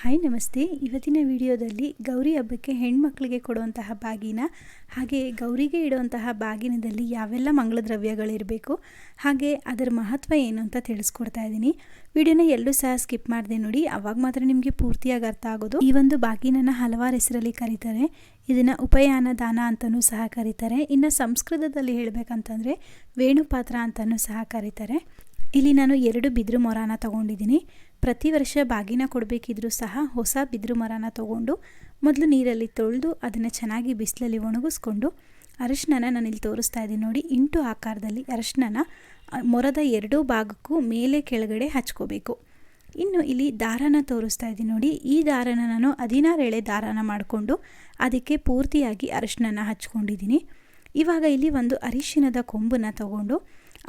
Hi ನಮಸ್ತೆ. ಇವತ್ತಿನ ವಿಡಿಯೋದಲ್ಲಿ ಗೌರಿ ಹಬ್ಬಕ್ಕೆ ಹೆಣ್ಮಕ್ಳಿಗೆ ಕೊಡುವಂತಹ ಬಾಗಿನ, ಹಾಗೆ ಗೌರಿಗೆ ಇಡುವಂತಹ ಬಾಗಿನದಲ್ಲಿ ಯಾವೆಲ್ಲ ಮಂಗಳ ದ್ರವ್ಯಗಳಿರಬೇಕು ಹಾಗೆ ಅದರ ಮಹತ್ವ ಏನು ಅಂತ ತಿಳಿಸ್ಕೊಡ್ತಾ ಇದ್ದೀನಿ. ವಿಡಿಯೋನ ಎಲ್ಲೂ ಸಹ ಸ್ಕಿಪ್ ಮಾಡಿದೆ ನೋಡಿ, ಅವಾಗ ಮಾತ್ರ ನಿಮಗೆ ಪೂರ್ತಿಯಾಗಿ ಅರ್ಥ ಆಗೋದು. ಈ ಒಂದು ಬಾಗಿನನ್ನು ಹಲವಾರು ಹೆಸರಲ್ಲಿ ಕರೀತಾರೆ. ಇದನ್ನು ಉಪಯಾನ ದಾನ ಅಂತಲೂ ಸಹ ಕರೀತಾರೆ. ಇನ್ನು ಸಂಸ್ಕೃತದಲ್ಲಿ ಹೇಳಬೇಕಂತಂದರೆ ವೇಣುಪಾತ್ರ ಅಂತಲೂ ಸಹ ಕರೀತಾರೆ. ಇಲ್ಲಿ ನಾನು ಎರಡು ಬಿದಿರು ಮೊರಾನ ತೊಗೊಂಡಿದ್ದೀನಿ. ಪ್ರತಿ ವರ್ಷ ಬಾಗಿನ ಕೊಡಬೇಕಿದ್ರೂ ಸಹ ಹೊಸ ಬಿದಿರು ಮರನ ತೊಗೊಂಡು ಮೊದಲು ನೀರಲ್ಲಿ ತೊಳೆದು ಅದನ್ನು ಚೆನ್ನಾಗಿ ಬಿಸಿಲಲ್ಲಿ ಒಣಗಿಸ್ಕೊಂಡು ಅರಶಿನ ನಾನಿಲ್ಲಿ ತೋರಿಸ್ತಾ ಇದ್ದೀನಿ ನೋಡಿ, ಇಂಟು ಆಕಾರದಲ್ಲಿ ಅರಶಿನ ಮೊರದ ಎರಡೂ ಭಾಗಕ್ಕೂ ಮೇಲೆ ಕೆಳಗಡೆ ಹಚ್ಕೋಬೇಕು. ಇನ್ನು ಇಲ್ಲಿ ದಾರನ ತೋರಿಸ್ತಾ ಇದ್ದೀನಿ ನೋಡಿ, ಈ ದಾರನ ನಾನು ಹದಿನಾರು ಎಳೆ ದಾರನ ಮಾಡಿಕೊಂಡು ಅದಕ್ಕೆ ಪೂರ್ತಿಯಾಗಿ ಅರಶಿನ ಹಚ್ಕೊಂಡಿದ್ದೀನಿ. ಇವಾಗ ಇಲ್ಲಿ ಒಂದು ಅರಿಶಿನದ ಕೊಂಬನ್ನು ತಗೊಂಡು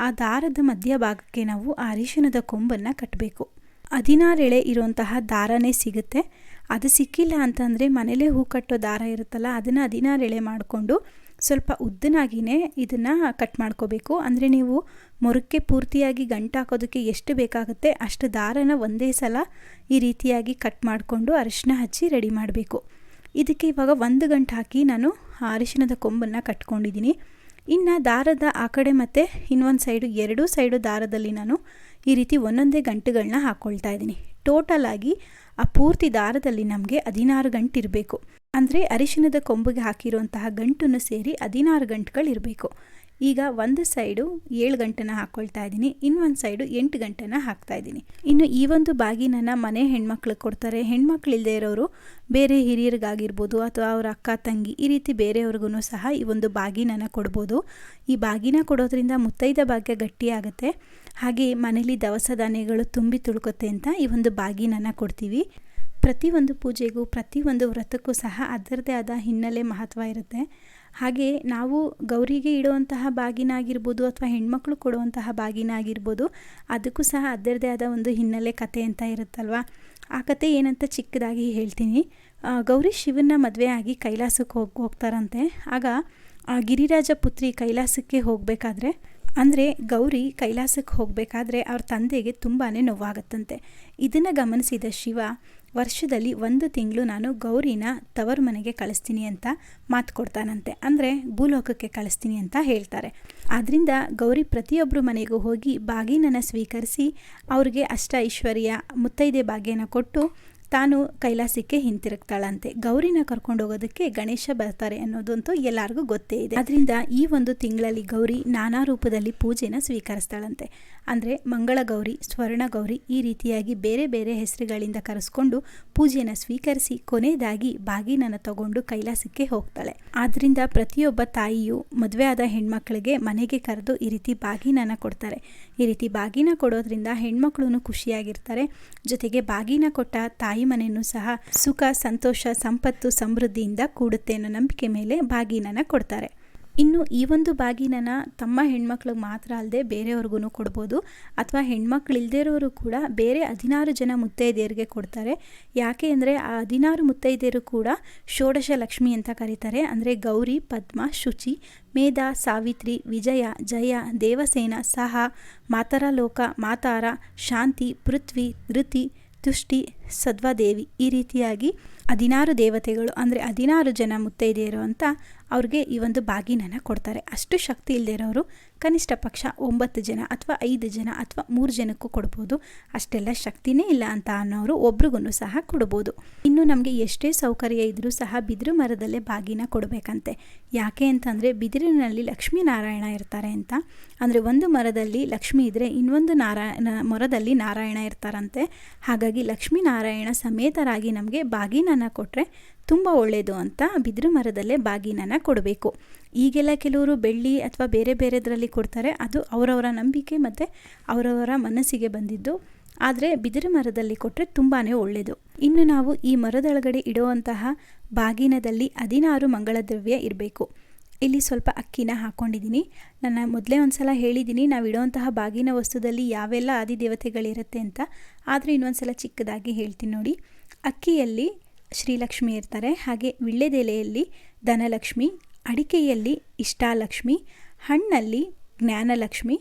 ಆ ದಾರದ ಮಧ್ಯಭಾಗಕ್ಕೆ ನಾವು ಆ ಅರಿಶಿನದ ಕೊಂಬನ್ನು ಕಟ್ಟಬೇಕು ಹದಿನಾರು ಎಳೆ ಇರುವಂತಹ ದಾರನೇ ಸಿಗುತ್ತೆ. ಅದು ಸಿಕ್ಕಿಲ್ಲ ಅಂತಂದರೆ ಮನೇಲೇ ಹೂ ಕಟ್ಟೋ ದಾರ ಇರುತ್ತಲ್ಲ, ಅದನ್ನು ಹದಿನಾರು ಎಳೆ ಮಾಡಿಕೊಂಡು ಸ್ವಲ್ಪ ಉದ್ದನಾಗಿಯೇ ಇದನ್ನು ಕಟ್ ಮಾಡ್ಕೋಬೇಕು. ಅಂದರೆ ನೀವು ಮೊರಕ್ಕೆ ಪೂರ್ತಿಯಾಗಿ ಗಂಟು ಹಾಕೋದಕ್ಕೆ ಎಷ್ಟು ಬೇಕಾಗುತ್ತೆ ಅಷ್ಟು ದಾರನ ಒಂದೇ ಸಲ ಈ ರೀತಿಯಾಗಿ ಕಟ್ ಮಾಡಿಕೊಂಡು ಅರಿಶಿನ ಹಚ್ಚಿ ರೆಡಿ ಮಾಡಬೇಕು. ಇದಕ್ಕೆ ಇವಾಗ ಒಂದು ಗಂಟೆ ಹಾಕಿ ನಾನು ಅರಿಶಿನದ ಕೊಂಬನ್ನು ಕಟ್ಕೊಂಡಿದ್ದೀನಿ. ಇನ್ನು ದಾರದ ಆ ಕಡೆ ಮತ್ತು ಇನ್ನೊಂದು ಸೈಡು, ಎರಡೂ ಸೈಡು ದಾರದಲ್ಲಿ ನಾನು ಈ ರೀತಿ ಒಂದೊಂದೇ ಗಂಟುಗಳನ್ನ ಹಾಕ್ಕೊಳ್ತಾ ಇದ್ದೀನಿ. ಟೋಟಲ್ ಆಗಿ ಆ ಪೂರ್ತಿ ದಾರದಲ್ಲಿ ನಮಗೆ ಹದಿನಾರು ಗಂಟು ಇರಬೇಕು. ಅಂದರೆ ಅರಿಶಿನದ ಕೊಂಬಿಗೆ ಹಾಕಿರುವಂತಹ ಗಂಟನ್ನು ಸೇರಿ ಹದಿನಾರು ಗಂಟುಗಳಿರಬೇಕು ಈಗ ಒಂದು ಸೈಡು ಏಳು ಗಂಟೆನ ಹಾಕ್ಕೊಳ್ತಾ ಇದ್ದೀನಿ, ಇನ್ನೊಂದು ಸೈಡು ಎಂಟು ಗಂಟೆನ ಹಾಕ್ತಾ ಇದ್ದೀನಿ. ಇನ್ನು ಈ ಒಂದು ಬಾಗಿನನ್ನು ಮನೆ ಹೆಣ್ಮಕ್ಳಿಗೆ ಕೊಡ್ತಾರೆ. ಹೆಣ್ಮಕ್ಳು ಇಲ್ಲದೆ ಇರೋರು ಬೇರೆ ಹಿರಿಯರಿಗಾಗಿರ್ಬೋದು ಅಥವಾ ಅವ್ರ ಅಕ್ಕ, ತಂಗಿ ಈ ರೀತಿ ಬೇರೆಯವ್ರಿಗೂ ಸಹ ಈ ಒಂದು ಬಾಗಿನನ ಕೊಡ್ಬೋದು. ಈ ಬಾಗಿನ ಕೊಡೋದ್ರಿಂದ ಮುತ್ತೈದ ಭಾಗ್ಯ ಗಟ್ಟಿಯಾಗುತ್ತೆ. ಹಾಗೆ ಮನೇಲಿ ದವಸ ಧಾನ್ಯಗಳು ತುಂಬಿ ತುಳ್ಕೊತ್ತೆ ಅಂತ ಈ ಒಂದು ಬಾಗಿನನ್ನು ಕೊಡ್ತೀವಿ. ಪ್ರತಿಯೊಂದು ಪೂಜೆಗೂ, ಪ್ರತಿಯೊಂದು ವ್ರತಕ್ಕೂ ಸಹ ಅದರದೇ ಆದ ಹಿನ್ನೆಲೆ ಮಹತ್ವ ಇರುತ್ತೆ. ಹಾಗೆ ನಾವು ಗೌರಿಗೆ ಇಡುವಂತಹ ಬಾಗಿನ ಆಗಿರ್ಬೋದು ಅಥವಾ ಹೆಣ್ಮಕ್ಳು ಕೊಡುವಂತಹ ಬಾಗಿನ ಆಗಿರ್ಬೋದು ಅದಕ್ಕೂ ಸಹ ಅದರದೇ ಆದ ಒಂದು ಹಿನ್ನೆಲೆ ಕತೆ ಅಂತ ಇರುತ್ತಲ್ವ? ಆ ಕತೆ ಏನಂತ ಚಿಕ್ಕದಾಗಿ ಹೇಳ್ತೀನಿ. ಗೌರಿ ಶಿವನ ಮದುವೆ ಆಗಿ ಕೈಲಾಸಕ್ಕೆ ಹೋಗಿ, ಹೋಗ್ತಾರಂತೆ. ಆಗ ಗಿರಿರಾಜ ಪುತ್ರಿ ಕೈಲಾಸಕ್ಕೆ ಹೋಗಬೇಕಾದ್ರೆ, ಅಂದರೆ ಗೌರಿ ಕೈಲಾಸಕ್ಕೆ ಹೋಗಬೇಕಾದ್ರೆ ಅವ್ರ ತಂದೆಗೆ ತುಂಬಾ ನೋವಾಗುತ್ತಂತೆ. ಇದನ್ನು ಗಮನಿಸಿದ ಶಿವ ವರ್ಷದಲ್ಲಿ ಒಂದು ತಿಂಗಳು ನಾನು ಗೌರಿನ ತವರು ಮನೆಗೆ ಕಳಿಸ್ತೀನಿ ಅಂತ ಮಾತು ಕೊಡ್ತಾನಂತೆ. ಅಂದರೆ ಭೂಲೋಕಕ್ಕೆ ಕಳಿಸ್ತೀನಿ ಅಂತ ಹೇಳ್ತಾರೆ. ಆದ್ದರಿಂದ ಗೌರಿ ಪ್ರತಿಯೊಬ್ಬರು ಮನೆಗೂ ಹೋಗಿ ಬಾಗಿನನ್ನು ಸ್ವೀಕರಿಸಿ ಅವ್ರಿಗೆ ಅಷ್ಟ ಐಶ್ವರ್ಯ, ಮುತ್ತೈದೆ ಬಾಗಿನ ಕೊಟ್ಟು ತಾನು ಕೈಲಾಸಕ್ಕೆ ಹಿಂತಿರುಗ್ತಾಳಂತೆ. ಗೌರಿನ ಕರ್ಕೊಂಡು ಹೋಗೋದಕ್ಕೆ ಗಣೇಶ ಬರ್ತಾರೆ ಅನ್ನೋದಂತೂ ಎಲ್ಲರಿಗೂ ಗೊತ್ತೇ ಇದೆ. ಅದರಿಂದ ಈ ಒಂದು ತಿಂಗಳಲ್ಲಿ ಗೌರಿ ನಾನಾ ರೂಪದಲ್ಲಿ ಪೂಜೆನ ಸ್ವೀಕರಿಸ್ತಾಳಂತೆ. ಅಂದರೆ ಮಂಗಳ ಗೌರಿ, ಸ್ವರ್ಣ ಗೌರಿ ಈ ರೀತಿಯಾಗಿ ಬೇರೆ ಬೇರೆ ಹೆಸರುಗಳಿಂದ ಕರೆಸ್ಕೊಂಡು ಪೂಜೆಯನ್ನು ಸ್ವೀಕರಿಸಿ ಕೊನೆಯದಾಗಿ ಬಾಗಿನನ್ನು ತಗೊಂಡು ಕೈಲಾಸಕ್ಕೆ ಹೋಗ್ತಾಳೆ. ಆದ್ದರಿಂದ ಪ್ರತಿಯೊಬ್ಬ ತಾಯಿಯು ಮದುವೆ ಆದ ಹೆಣ್ಮಕ್ಳಿಗೆ ಮನೆಗೆ ಕರೆದು ಈ ರೀತಿ ಬಾಗಿನನ ಕೊಡ್ತಾರೆ. ಈ ರೀತಿ ಬಾಗಿನ ಕೊಡೋದ್ರಿಂದ ಹೆಣ್ಮಕ್ಳು ಖುಷಿಯಾಗಿರ್ತಾರೆ. ಜೊತೆಗೆ ಬಾಗಿನ ಕೊಟ್ಟ ತಾಯಿ ತಾಯಿ ಮನೆಯನ್ನು ಸಹ ಸುಖ, ಸಂತೋಷ, ಸಂಪತ್ತು, ಸಮೃದ್ಧಿಯಿಂದ ಕೂಡುತ್ತೆ ಅನ್ನೋ ನಂಬಿಕೆ ಮೇಲೆ ಬಾಗಿನನ ಕೊಡ್ತಾರೆ. ಇನ್ನು ಈ ಒಂದು ಬಾಗಿನನ ತಮ್ಮ ಹೆಣ್ಮಕ್ಳಿಗೆ ಮಾತ್ರ ಅಲ್ಲದೆ ಬೇರೆಯವ್ರಿಗೂ ಕೊಡ್ಬೋದು. ಅಥವಾ ಹೆಣ್ಮಕ್ಳು ಇಲ್ಲದೇ ಇರೋರು ಕೂಡ ಬೇರೆ ಹದಿನಾರು ಜನ ಮುತ್ತೈದೆಯರಿಗೆ ಕೊಡ್ತಾರೆ. ಯಾಕೆ ಅಂದರೆ ಆ ಹದಿನಾರು ಮುತ್ತೈದೆಯರು ಕೂಡ ಷೋಡಶ ಲಕ್ಷ್ಮಿ ಅಂತ ಕರೀತಾರೆ. ಅಂದರೆ ಗೌರಿ, ಪದ್ಮ, ಶುಚಿ, ಮೇಧ, ಸಾವಿತ್ರಿ, ವಿಜಯ, ಜಯ, ದೇವಸೇನ, ಸಹ ಮಾತರ ಲೋಕ ಮಾತಾರ, ಶಾಂತಿ, ಪೃಥ್ವಿ, ಧೃತಿ ತುಷ್ಟಿ ಸದ್ವಾದೇವಿ ಈ ರೀತಿಯಾಗಿ ಹದಿನಾರು ದೇವತೆಗಳು, ಅಂದರೆ ಹದಿನಾರು ಜನ ಮುತ್ತೈದೆಯರು ಅಂತ ಅವ್ರಿಗೆ ಈ ಒಂದು ಬಾಗಿನನ್ನು ಕೊಡ್ತಾರೆ. ಅಷ್ಟು ಶಕ್ತಿ ಇಲ್ಲದೆ ಇರೋರು ಕನಿಷ್ಠ ಪಕ್ಷ ಒಂಬತ್ತು ಜನ ಅಥವಾ ಐದು ಜನ ಅಥವಾ ಮೂರು ಜನಕ್ಕೂ ಕೊಡ್ಬೋದು. ಅಷ್ಟೆಲ್ಲ ಶಕ್ತಿನೇ ಇಲ್ಲ ಅಂತ ಅನ್ನೋರು ಒಬ್ರಿಗೂ ಸಹ ಕೊಡ್ಬೋದು. ಇನ್ನು ನಮಗೆ ಎಷ್ಟೇ ಸೌಕರ್ಯ ಇದ್ದರೂ ಸಹ ಬಿದಿರು ಮರದಲ್ಲೇ ಬಾಗಿನ ಕೊಡಬೇಕಂತೆ. ಯಾಕೆ ಅಂತಂದರೆ ಬಿದಿರಿನಲ್ಲಿ ಲಕ್ಷ್ಮೀನಾರಾಯಣ ಇರ್ತಾರೆ ಅಂತ. ಅಂದರೆ ಒಂದು ಮರದಲ್ಲಿ ಲಕ್ಷ್ಮಿ ಇದ್ದರೆ ಇನ್ನೊಂದು ನಾರಾಯಣ ಮರದಲ್ಲಿ ನಾರಾಯಣ ಇರ್ತಾರಂತೆ. ಹಾಗಾಗಿ ಲಕ್ಷ್ಮೀನಾರಾಯಣ ಸಮೇತರಾಗಿ ನಮಗೆ ಬಾಗಿನನ್ನು ಕೊಟ್ಟರೆ ತುಂಬ ಒಳ್ಳೆಯದು ಅಂತ ಬಿದಿರು ಮರದಲ್ಲೇ ಬಾಗಿನನ ಕೊಡಬೇಕು. ಈಗೆಲ್ಲ ಕೆಲವರು ಬೆಳ್ಳಿ ಅಥವಾ ಬೇರೆ ಬೇರೆದರಲ್ಲಿ ಕೊಡ್ತಾರೆ. ಅದು ಅವರವರ ನಂಬಿಕೆ ಮತ್ತು ಅವರವರ ಮನಸ್ಸಿಗೆ ಬಂದಿದ್ದು. ಆದರೆ ಬಿದಿರು ಮರದಲ್ಲಿ ಕೊಟ್ಟರೆ ತುಂಬಾ ಒಳ್ಳೆಯದು ಇನ್ನು ನಾವು ಈ ಮರದೊಳಗಡೆ ಇಡುವಂತಹ ಬಾಗಿನದಲ್ಲಿ ಹದಿನಾರು ಮಂಗಳ ದ್ರವ್ಯ ಇರಬೇಕು. ಇಲ್ಲಿ ಸ್ವಲ್ಪ ಅಕ್ಕಿನ ಹಾಕ್ಕೊಂಡಿದ್ದೀನಿ ನನ್ನ ಮೊದಲೇ ಒಂದು ಸಲ ಹೇಳಿದ್ದೀನಿ, ನಾವು ಇಡುವಂತಹ ಬಾಗಿನ ವಸ್ತುದಲ್ಲಿ ಯಾವೆಲ್ಲ ಆದಿದೇವತೆಗಳಿರುತ್ತೆ ಅಂತ. ಆದರೆ ಇನ್ನೊಂದು ಸಲ ಚಿಕ್ಕದಾಗಿ ಹೇಳ್ತೀನಿ ನೋಡಿ. ಅಕ್ಕಿಯಲ್ಲಿ ಶ್ರೀಲಕ್ಷ್ಮಿ ಇರ್ತಾರೆ. ಹಾಗೆ ವಿಳ್ಳೆದೆಲೆಯಲ್ಲಿ ಧನಲಕ್ಷ್ಮಿ, ಅಡಿಕೆಯಲ್ಲಿ ಇಷ್ಟಾಲಕ್ಷ್ಮಿ, ಹಣ್ಣಲ್ಲಿ ಜ್ಞಾನಲಕ್ಷ್ಮಿ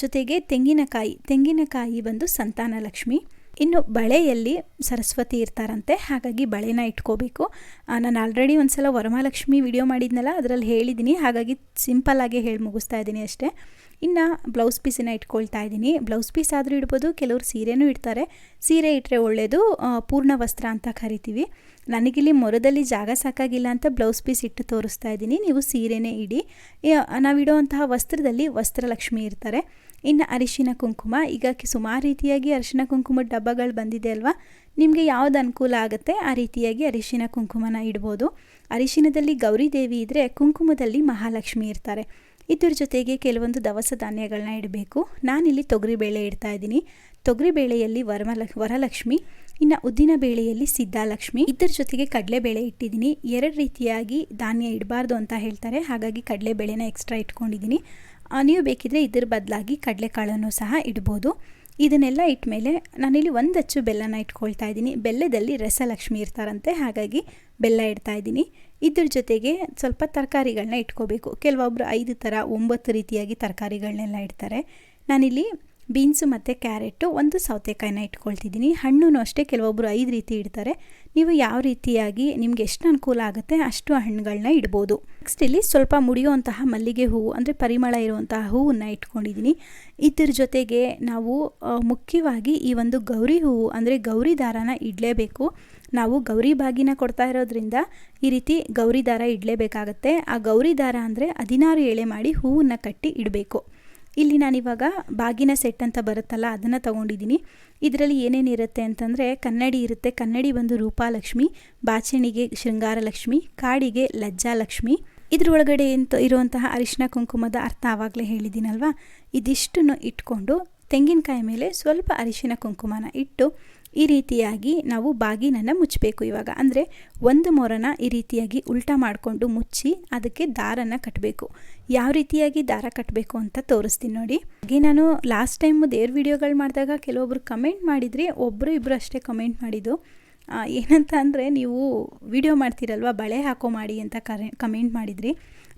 ಜೊತೆಗೆ ತೆಂಗಿನಕಾಯಿ ತೆಂಗಿನಕಾಯಿ ಬಂದು ಸಂತಾನಲಕ್ಷ್ಮಿ. ಇನ್ನು ಬಳೆಯಲ್ಲಿ ಸರಸ್ವತಿ ಇರ್ತಾರಂತೆ, ಹಾಗಾಗಿ ಬಳೆನ ಇಟ್ಕೋಬೇಕು. ನಾನು ಆಲ್ರೆಡಿ ಒಂದು ಸಲ ವರಮಹಾಲಕ್ಷ್ಮಿ ವಿಡಿಯೋ ಮಾಡಿದ್ನಲ್ಲ, ಅದರಲ್ಲಿ ಹೇಳಿದ್ದೀನಿ ಹಾಗಾಗಿ ಸಿಂಪಲ್ಲಾಗಿ ಹೇಳಿ ಮುಗಿಸ್ತಾ ಇದ್ದೀನಿ ಅಷ್ಟೇ. ಇನ್ನು ಬ್ಲೌಸ್ ಪೀಸನ್ನ ಇಟ್ಕೊಳ್ತಾ ಇದ್ದೀನಿ. ಬ್ಲೌಸ್ ಪೀಸ್ ಆದರೂ ಇಡ್ಬೋದು, ಕೆಲವರು ಸೀರೆನೂ ಇಡ್ತಾರೆ. ಸೀರೆ ಇಟ್ಟರೆ ಒಳ್ಳೆಯದು ಪೂರ್ಣ ವಸ್ತ್ರ ಅಂತ ಕರಿತೀವಿ. ನನಗಿಲ್ಲಿ ಮೊರದಲ್ಲಿ ಜಾಗ ಸಾಕಾಗಿಲ್ಲ ಅಂತ ಬ್ಲೌಸ್ ಪೀಸ್ ಇಟ್ಟು ತೋರಿಸ್ತಾ ಇದ್ದೀನಿ. ನೀವು ಸೀರೆನೇ ಇಡಿ. ನಾವಿಡುವಂತಹ ವಸ್ತ್ರದಲ್ಲಿ ವಸ್ತ್ರಲಕ್ಷ್ಮಿ ಇರ್ತಾರೆ. ಇನ್ನು ಅರಿಶಿನ ಕುಂಕುಮ. ಈಗ ಸುಮಾರು ರೀತಿಯಾಗಿ ಅರಿಶಿನ ಕುಂಕುಮದ ಡಬ್ಬಗಳು ಬಂದಿದೆ ಅಲ್ವಾ? ನಿಮಗೆ ಯಾವ್ದು ಅನುಕೂಲ ಆಗುತ್ತೆ, ಆ ರೀತಿಯಾಗಿ ಅರಿಶಿನ ಕುಂಕುಮನ ಇಡ್ಬೋದು. ಅರಿಶಿನದಲ್ಲಿ ಗೌರಿ ದೇವಿ ಇದ್ದರೆ ಕುಂಕುಮದಲ್ಲಿ ಮಹಾಲಕ್ಷ್ಮಿ ಇರ್ತಾರೆ. ಇದ್ರ ಜೊತೆಗೆ ಕೆಲವೊಂದು ದವಸ ಧಾನ್ಯಗಳನ್ನ ಇಡಬೇಕು. ನಾನಿಲ್ಲಿ ತೊಗರಿಬೇಳೆ ಇಡ್ತಾ ಇದ್ದೀನಿ. ತೊಗರಿಬೇಳೆಯಲ್ಲಿ ವರಮಲ ವರಲಕ್ಷ್ಮಿ, ಇನ್ನು ಉದ್ದಿನ ಬೇಳೆಯಲ್ಲಿ ಸಿದ್ಧಾಲಕ್ಷ್ಮಿ. ಇದ್ರ ಜೊತೆಗೆ ಕಡಲೆಬೇಳೆ ಇಟ್ಟಿದ್ದೀನಿ. ಎರಡು ರೀತಿಯಾಗಿ ಧಾನ್ಯ ಇಡಬಾರ್ದು ಅಂತ ಹೇಳ್ತಾರೆ. ಹಾಗಾಗಿ ಕಡಲೆಬೇಳೆನ ಎಕ್ಸ್ಟ್ರಾ ಇಟ್ಕೊಂಡಿದ್ದೀನಿ. ನೀವು ಬೇಕಿದ್ರೆ ಇದ್ರ ಬದಲಾಗಿ ಕಡಲೆಕಾಳನ್ನು ಸಹ ಇಡ್ಬೋದು. ಇದನ್ನೆಲ್ಲ ಇಟ್ಮೇಲೆ ನಾನಿಲ್ಲಿ ಒಂದು ಅಚ್ಚು ಬೆಲ್ಲನ ಇಟ್ಕೊಳ್ತಾ ಇದ್ದೀನಿ. ಬೆಲ್ಲದಲ್ಲಿ ರಸಲಕ್ಷ್ಮಿ ಇರ್ತಾರಂತೆ, ಹಾಗಾಗಿ ಬೆಲ್ಲ ಇಡ್ತಾ ಇದ್ದೀನಿ. ಇದ್ರ ಜೊತೆಗೆ ಸ್ವಲ್ಪ ತರಕಾರಿಗಳನ್ನ ಇಟ್ಕೋಬೇಕು. ಕೆಲವೊಬ್ಬರು ಐದು ಥರ ಒಂಬತ್ತು ರೀತಿಯಾಗಿ ತರಕಾರಿಗಳನ್ನೆಲ್ಲ ಇಡ್ತಾರೆ. ನಾನಿಲ್ಲಿ ಬೀನ್ಸು ಮತ್ತು ಕ್ಯಾರೆಟು, ಒಂದು ಸೌತೆಕಾಯಿನ ಇಟ್ಕೊಳ್ತಿದ್ದೀನಿ. ಹಣ್ಣು ಅಷ್ಟೇ ಕೆಲವೊಬ್ಬರು ಐದು ರೀತಿ ಇಡ್ತಾರೆ. ನೀವು ಯಾವ ರೀತಿಯಾಗಿ ನಿಮ್ಗೆ ಎಷ್ಟು ಅನುಕೂಲ ಆಗುತ್ತೆ ಅಷ್ಟು ಹಣ್ಣುಗಳನ್ನ ಇಡ್ಬೋದು. ನೆಕ್ಸ್ಟ್ ಇಲ್ಲಿ ಸ್ವಲ್ಪ ಮುಡಿಯುವಂತಹ ಮಲ್ಲಿಗೆ ಹೂವು, ಅಂದರೆ ಪರಿಮಳ ಇರುವಂತಹ ಹೂವನ್ನು ಇಟ್ಕೊಂಡಿದ್ದೀನಿ. ಇದ್ರ ಜೊತೆಗೆ ನಾವು ಮುಖ್ಯವಾಗಿ ಈ ಒಂದು ಗೌರಿ ಹೂವು, ಅಂದರೆ ಗೌರಿ ದಾರನ ಇಡಲೇಬೇಕು. ನಾವು ಗೌರಿ ಬಾಗಿನ ಕೊಡ್ತಾ ಇರೋದ್ರಿಂದ ಈ ರೀತಿ ಗೌರಿ ದಾರ ಇಡಲೇಬೇಕಾಗತ್ತೆ. ಆ ಗೌರಿ ದಾರ ಅಂದರೆ ಹದಿನಾರು ಎಳೆ ಮಾಡಿ ಹೂವನ್ನು ಕಟ್ಟಿ ಇಡಬೇಕು. ಇಲ್ಲಿ ನಾನಿವಾಗ ಬಾಗಿನ ಸೆಟ್ ಅಂತ ಬರುತ್ತಲ್ಲ, ಅದನ್ನು ತೊಗೊಂಡಿದ್ದೀನಿ. ಇದರಲ್ಲಿ ಏನೇನಿರುತ್ತೆ ಅಂತಂದರೆ, ಕನ್ನಡಿ ಇರುತ್ತೆ. ಕನ್ನಡಿ ಬಂದು ರೂಪಾಲಕ್ಷ್ಮಿ, ಬಾಚಣಿಗೆ ಶೃಂಗಾರಲಕ್ಷ್ಮಿ, ಕಾಡಿಗೆ ಲಜ್ಜಾಲಕ್ಷ್ಮಿ. ಇದರೊಳಗಡೆ ಎಂತ ಇರುವಂತಹ ಅರಿಶಿನ ಕುಂಕುಮದ ಅರ್ಥ ಆವಾಗಲೇ ಹೇಳಿದ್ದೀನಲ್ವಾ? ಇದಿಷ್ಟನ್ನು ಇಟ್ಕೊಂಡು ತೆಂಗಿನಕಾಯಿ ಮೇಲೆ ಸ್ವಲ್ಪ ಅರಿಶಿನ ಕುಂಕುಮನ ಇಟ್ಟು ಈ ರೀತಿಯಾಗಿ ನಾವು ಬಾಗಿನನ್ನು ಮುಚ್ಚಬೇಕು ಇವಾಗ. ಅಂದರೆ ಒಂದು ಮೊರನ ಈ ರೀತಿಯಾಗಿ ಉಲ್ಟಾ ಮಾಡಿಕೊಂಡು ಮುಚ್ಚಿ ಅದಕ್ಕೆ ದಾರನ ಕಟ್ಟಬೇಕು ಯಾವ ರೀತಿಯಾಗಿ ದಾರ ಕಟ್ಟಬೇಕು ಅಂತ ತೋರಿಸ್ತೀನಿ ನೋಡಿ. ಹಾಗೆ ನಾನು ಲಾಸ್ಟ್ ಟೈಮ್ ದೇವ್ರ ವಿಡಿಯೋಗಳು ಮಾಡಿದಾಗ ಕೆಲವೊಬ್ರು ಕಮೆಂಟ್ ಮಾಡಿದ್ರಿ ಒಬ್ಬರು ಇಬ್ಬರು ಅಷ್ಟೇ ಕಮೆಂಟ್ ಮಾಡಿದ್ದು. ಏನಂತ ಅಂದರೆ ನೀವು ವಿಡಿಯೋ ಮಾಡ್ತೀರಲ್ವ, ಬಳೆ ಹಾಕೋ ಮಾಡಿ ಅಂತ ಕರೆ ಕಮೆಂಟ್ ಮಾಡಿದ್ರಿ.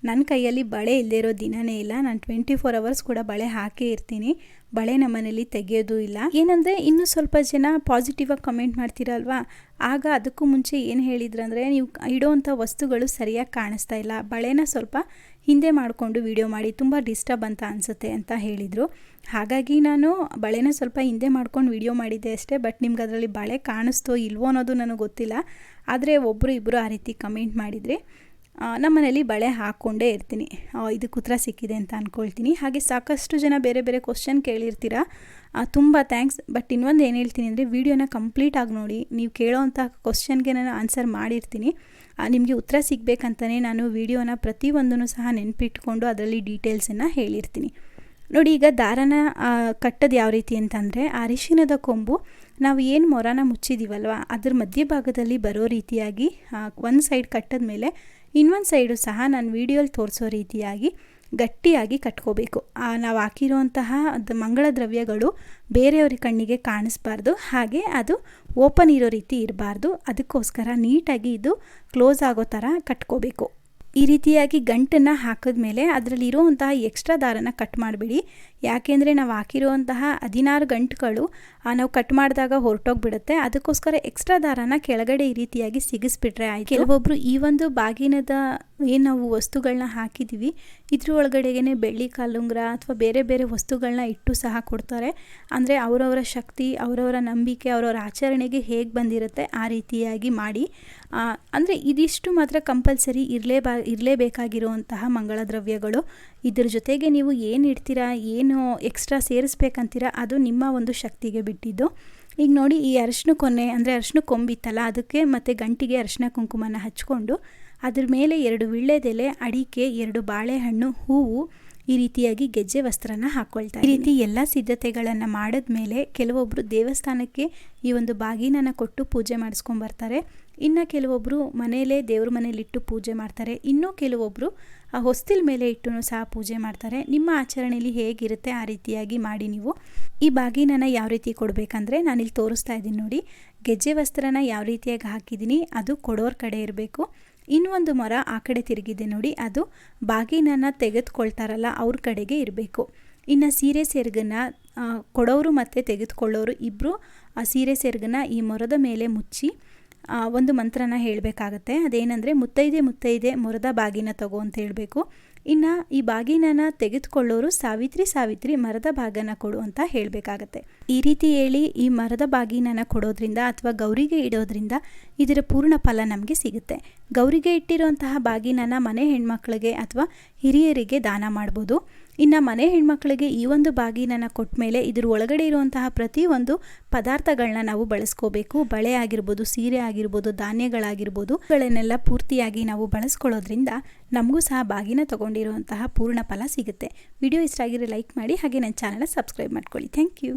ನನ್ನ ಕೈಯಲ್ಲಿ ಬಳೆ ಇಲ್ಲದೇ ಇರೋ ದಿನನೇ ಇಲ್ಲ. ನಾನು ಟ್ವೆಂಟಿ ಫೋರ್ ಅವರ್ಸ್ ಕೂಡ ಬಳೆ ಹಾಕೇ ಇರ್ತೀನಿ. ಬಳೆ ನಮ್ಮ ಮನೆಯಲ್ಲಿ ತೆಗೆಯೋದು ಇಲ್ಲ. ಏನಂದರೆ ಇನ್ನೂ ಸ್ವಲ್ಪ ಜನ ಪಾಸಿಟಿವ್ ಆಗಿ ಕಮೆಂಟ್ ಮಾಡ್ತೀರಲ್ವಾ? ಆಗ ಅದಕ್ಕೂ ಮುಂಚೆ ಏನು ಹೇಳಿದ್ರಂದರೆ ನೀವು ಇಡೋವಂಥ ವಸ್ತುಗಳು ಸರಿಯಾಗಿ ಕಾಣಿಸ್ತಾ ಇಲ್ಲ. ಬಳೆನ ಸ್ವಲ್ಪ ಹಿಂದೆ ಮಾಡಿಕೊಂಡು ವಿಡಿಯೋ ಮಾಡಿ ತುಂಬ ಡಿಸ್ಟರ್ಬ್ ಅಂತ ಅನಿಸುತ್ತೆ ಅಂತ ಹೇಳಿದರು. ಹಾಗಾಗಿ ನಾನು ಬಳೆನ ಸ್ವಲ್ಪ ಹಿಂದೆ ಮಾಡ್ಕೊಂಡು ವಿಡಿಯೋ ಮಾಡಿದ್ದೆ ಅಷ್ಟೇ. ಬಟ್ ನಿಮ್ಗೆ ಅದರಲ್ಲಿ ಬಳೆ ಕಾಣಿಸ್ತೋ ಇಲ್ವೋ ಅನ್ನೋದು ನನಗೆ ಗೊತ್ತಿಲ್ಲ. ಆದರೆ ಒಬ್ಬರು ಇಬ್ಬರು ಆ ರೀತಿ ಕಮೆಂಟ್ ಮಾಡಿದರೆ ನಮ್ಮ ಮನೇಲಿ ಬಳೆ ಹಾಕ್ಕೊಂಡೇ ಇರ್ತೀನಿ. ಇದು ಉತ್ತರ ಸಿಕ್ಕಿದೆ ಅಂತ ಅಂದ್ಕೊಳ್ತೀನಿ ಹಾಗೆ ಸಾಕಷ್ಟು ಜನ ಬೇರೆ ಬೇರೆ ಕ್ವಶನ್ ಕೇಳಿರ್ತೀರಾ? ತುಂಬ ಥ್ಯಾಂಕ್ಸ್ ಬಟ್ ಇನ್ನೊಂದು ಏನು ಹೇಳ್ತೀನಿ ಅಂದರೆ ವೀಡಿಯೋನ ಕಂಪ್ಲೀಟಾಗಿ ನೋಡಿ. ನೀವು ಕೇಳೋವಂಥ ಕ್ವಶನ್ಗೆ ನಾನು ಆನ್ಸರ್ ಮಾಡಿರ್ತೀನಿ. ನಿಮಗೆ ಉತ್ತರ ಸಿಗಬೇಕಂತಲೇ ನಾನು ವೀಡಿಯೋನ ಪ್ರತಿಯೊಂದನ್ನು ಸಹ ನೆನಪಿಟ್ಕೊಂಡು ಅದರಲ್ಲಿ ಡೀಟೇಲ್ಸನ್ನು ಹೇಳಿರ್ತೀನಿ. ನೋಡಿ, ಈಗ ದಾರನ ಕಟ್ಟೋದು ಯಾವ ರೀತಿ ಅಂತಂದರೆ ಅರಿಶಿನದ ಕೊಂಬು, ನಾವು ಏನು ಮೊರನ ಮುಚ್ಚಿದ್ದೀವಲ್ವ ಅದ್ರ ಮಧ್ಯಭಾಗದಲ್ಲಿ ಬರೋ ರೀತಿಯಾಗಿ ಒಂದು ಸೈಡ್ ಕಟ್ಟದ ಮೇಲೆ ಇನ್ನೊಂದು ಸೈಡು ಸಹ ನಾನು ವೀಡಿಯೋಲಿ ತೋರಿಸೋ ರೀತಿಯಾಗಿ ಗಟ್ಟಿಯಾಗಿ ಕಟ್ಕೋಬೇಕು. ನಾವು ಹಾಕಿರುವಂತಹ ಮಂಗಳ ದ್ರವ್ಯಗಳು ಬೇರೆಯವ್ರ ಕಣ್ಣಿಗೆ ಕಾಣಿಸ್ಬಾರ್ದು. ಹಾಗೆ ಅದು ಓಪನ್ ಇರೋ ರೀತಿ ಇರಬಾರ್ದು. ಅದಕ್ಕೋಸ್ಕರ ನೀಟಾಗಿ ಇದು ಕ್ಲೋಸ್ ಆಗೋ ಥರ ಕಟ್ಕೋಬೇಕು. ಈ ರೀತಿಯಾಗಿ ಗಂಟನ್ನು ಹಾಕಿದ್ಮೇಲೆ ಅದರಲ್ಲಿ ಇರುವಂತಹ ಎಕ್ಸ್ಟ್ರಾ ದಾರನ ಕಟ್ ಮಾಡಿಬಿಡಿ. ಯಾಕೆಂದರೆ ನಾವು ಹಾಕಿರುವಂತಹ ಹದಿನಾರು ಗಂಟುಗಳು ನಾವು ಕಟ್ ಮಾಡಿದಾಗ ಹೊರಟೋಗ್ಬಿಡುತ್ತೆ. ಅದಕ್ಕೋಸ್ಕರ ಎಕ್ಸ್ಟ್ರಾ ದಾರನ ಕೆಳಗಡೆ ಈ ರೀತಿಯಾಗಿ ಸಿಗಿಸ್ಬಿಟ್ರೆ ಆಯ್ತು. ಕೆಲವೊಬ್ಬರು ಈ ಒಂದು ಬಾಗಿನದ ಏನು ನಾವು ವಸ್ತುಗಳನ್ನ ಹಾಕಿದ್ದೀವಿ ಇದ್ರ ಒಳಗಡೆಗೆ ಬೆಳ್ಳಿ ಕಾಲುಂಗ್ರ ಅಥವಾ ಬೇರೆ ಬೇರೆ ವಸ್ತುಗಳನ್ನ ಇಟ್ಟು ಸಹ ಕೊಡ್ತಾರೆ. ಅಂದರೆ ಅವರವರ ಶಕ್ತಿ, ಅವರವರ ನಂಬಿಕೆ, ಅವರವರ ಆಚರಣೆಗೆ ಹೇಗೆ ಬಂದಿರುತ್ತೆ ಆ ರೀತಿಯಾಗಿ ಮಾಡಿ. ಅಂದರೆ ಇದಿಷ್ಟು ಮಾತ್ರ ಕಂಪಲ್ಸರಿ ಇರಲೇಬಾ, ಇರಲೇಬೇಕಾಗಿರುವಂತಹ ಮಂಗಳ ದ್ರವ್ಯಗಳು. ಇದ್ರ ಜೊತೆಗೆ ನೀವು ಏನು ಇಡ್ತೀರಾ ಏನು ಎಕ್ಸ್ಟ್ರಾ ಸೇರಿಸ್ಬೇಕಂತೀರ ಅದು ನಿಮ್ಮ ಒಂದು ಶಕ್ತಿಗೆ ಬಿಟ್ಟಿದ್ದು. ಈಗ ನೋಡಿ ಈ ಅರಶಿನ ಕೊನೆ ಅಂದರೆ ಅರಶಿನ ಕೊಂಬಿತ್ತಲ್ಲ ಅದಕ್ಕೆ ಮತ್ತು ಗಂಟಿಗೆ ಅರಶಿನ ಕುಂಕುಮನ ಹಚ್ಕೊಂಡು ಅದ್ರ ಮೇಲೆ ಎರಡು ವಿಳ್ಳೆದೆಲೆ ಅಡಿಕೆ ಎರಡು ಬಾಳೆಹಣ್ಣು ಹೂವು ಈ ರೀತಿಯಾಗಿ ಗೆಜ್ಜೆ ವಸ್ತ್ರನ ಹಾಕ್ಕೊಳ್ತಾರೆ ಈ ರೀತಿ ಎಲ್ಲ ಸಿದ್ಧತೆಗಳನ್ನು ಮಾಡಿದ್ಮೇಲೆ ಕೆಲವೊಬ್ಬರು ದೇವಸ್ಥಾನಕ್ಕೆ ಈ ಒಂದು ಬಾಗಿನನ್ನು ಕೊಟ್ಟು ಪೂಜೆ ಮಾಡಿಸ್ಕೊಂಡ್ ಬರ್ತಾರೆ. ಇನ್ನು ಕೆಲವೊಬ್ಬರು ಮನೆಯಲ್ಲೇ ದೇವ್ರ ಮನೇಲಿಟ್ಟು ಪೂಜೆ ಮಾಡ್ತಾರೆ. ಇನ್ನೂ ಕೆಲವೊಬ್ಬರು ಆ ಹೊಸ್ತಿಲ್ ಮೇಲೆ ಇಟ್ಟು ಸಹ ಪೂಜೆ ಮಾಡ್ತಾರೆ. ನಿಮ್ಮ ಆಚರಣೆಯಲ್ಲಿ ಹೇಗಿರುತ್ತೆ ಆ ರೀತಿಯಾಗಿ ಮಾಡಿ ನೀವು. ಈ ಬಾಗಿನನ್ನು ಯಾವ ರೀತಿ ಕೊಡಬೇಕಂದ್ರೆ ನಾನಿಲ್ಲಿ ತೋರಿಸ್ತಾ ಇದ್ದೀನಿ ನೋಡಿ. ಗೆಜ್ಜೆ ವಸ್ತ್ರನ ಯಾವ ರೀತಿಯಾಗಿ ಹಾಕಿದ್ದೀನಿ, ಅದು ಕೊಡೋರ ಕಡೆ ಇರಬೇಕು. ಇನ್ನೊಂದು ಮರ ಆ ಕಡೆ ತಿರುಗಿದೆ ನೋಡಿ, ಅದು ಬಾಗಿನನ ತೆಗೆದುಕೊಳ್ತಾರಲ್ಲ ಅವ್ರ ಕಡೆಗೆ ಇರಬೇಕು. ಇನ್ನು ಸೀರೆ ಸೆರಗನ್ನು ಕೊಡೋರು ಮತ್ತು ತೆಗೆದುಕೊಳ್ಳೋರು ಇಬ್ಬರು ಆ ಸೀರೆ ಸೆರಗನ್ನು ಈ ಮರದ ಮೇಲೆ ಮುಚ್ಚಿ ಒಂದು ಮಂತ್ರನ ಹೇಳಬೇಕಾಗತ್ತೆ. ಅದೇನೆಂದರೆ ಮುತ್ತೈದೆ ಮುತ್ತೈದೆ ಮುರದ ಬಾಗಿನ ತಗೋ ಅಂತ ಹೇಳಬೇಕು. ಇನ್ನು ಈ ಬಾಗಿನನ ತೆಗೆದುಕೊಳ್ಳೋರು ಸಾವಿತ್ರಿ ಸಾವಿತ್ರಿ, ಮರದ ಭಾಗನ ಕೊಡು ಅಂತ ಹೇಳಬೇಕಾಗತ್ತೆ. ಈ ರೀತಿ ಹೇಳಿ ಈ ಮರದ ಬಾಗಿನನ ಕೊಡೋದ್ರಿಂದ ಅಥವಾ ಗೌರಿಗೆ ಇಡೋದ್ರಿಂದ ಇದರ ಪೂರ್ಣ ಫಲ ನಮಗೆ ಸಿಗುತ್ತೆ. ಗೌರಿಗೆ ಇಟ್ಟಿರುವಂತಹ ಬಾಗಿನನ ಮನೆ ಹೆಣ್ಮಕ್ಳಿಗೆ ಅಥವಾ ಹಿರಿಯರಿಗೆ ದಾನ ಮಾಡ್ಬೋದು. ಇನ್ನು ಮನೆ ಹೆಣ್ಮಕ್ಳಿಗೆ ಈ ಒಂದು ಬಾಗಿನನ ಕೊಟ್ಟ ಮೇಲೆ ಇದ್ರ ಒಳಗಡೆ ಇರುವಂತಹ ಪ್ರತಿಯೊಂದು ಪದಾರ್ಥಗಳನ್ನ ನಾವು ಬಳಸ್ಕೋಬೇಕು. ಬಳೆ ಆಗಿರ್ಬೋದು, ಸೀರೆ ಆಗಿರ್ಬೋದು, ಧಾನ್ಯಗಳಾಗಿರ್ಬೋದು, ಇವುಗಳನ್ನೆಲ್ಲ ಪೂರ್ತಿಯಾಗಿ ನಾವು ಬಳಸ್ಕೊಳ್ಳೋದ್ರಿಂದ ನಮಗೂ ಸಹ ಬಾಗಿನ ತಗೊಂಡಿರುವಂತಹ ಪೂರ್ಣ ಫಲ ಸಿಗುತ್ತೆ. ವಿಡಿಯೋ ಇಷ್ಟ ಆಗಿರೋ ಲೈಕ್ ಮಾಡಿ ಹಾಗೆ ನನ್ನ ಚಾನಲ್ನ ಸಬ್ಸ್ಕ್ರೈಬ್ ಮಾಡ್ಕೊಳ್ಳಿ. Thank you.